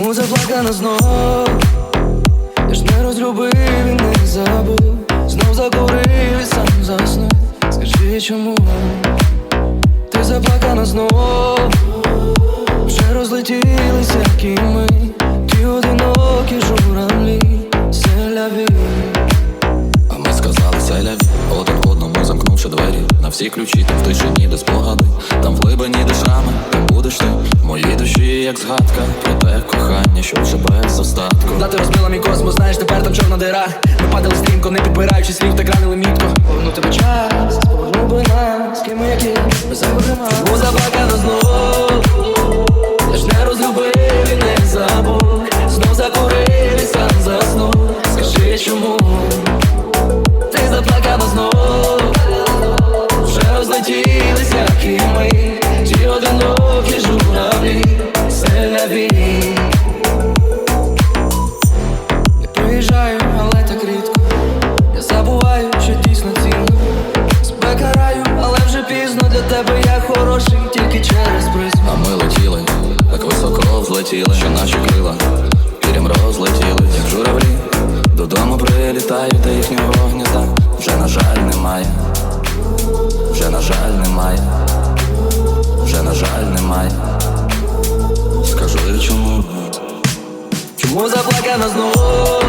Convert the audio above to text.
Чому заплакана знов? Я ж не розлюбив і не забув. Знов закурив і сам заснув. Скажи чому ти заплакана знов? Вже розлетілися кіми всі ключі, там в тишині, де спогади. Там в глибині душами, там будеш ти. В моїй душі, як згадка Про те кохання, що вже без остатку. Да ти розбила мій космос, знаєш, тепер там чорна дира. Ми падали стрімко, не підбираючи слів та гранили мітко Повернути тебе час, поверну би нас, ким ми які, без зайвих Чому приїжджаю, але так рідко. Я забуваю, що дійсно цінно. Себе караю, але вже пізно для тебе я хороший, тільки через призму А ми летіли, так високо взлетіли, що наші крила пірям розлетіли, як журавлі додому прилітають, та їхнього гнізда вже, на жаль, немає, вже, на жаль, немає, вже, на жаль, немає. Скажу я чому? Чому заплакано знову?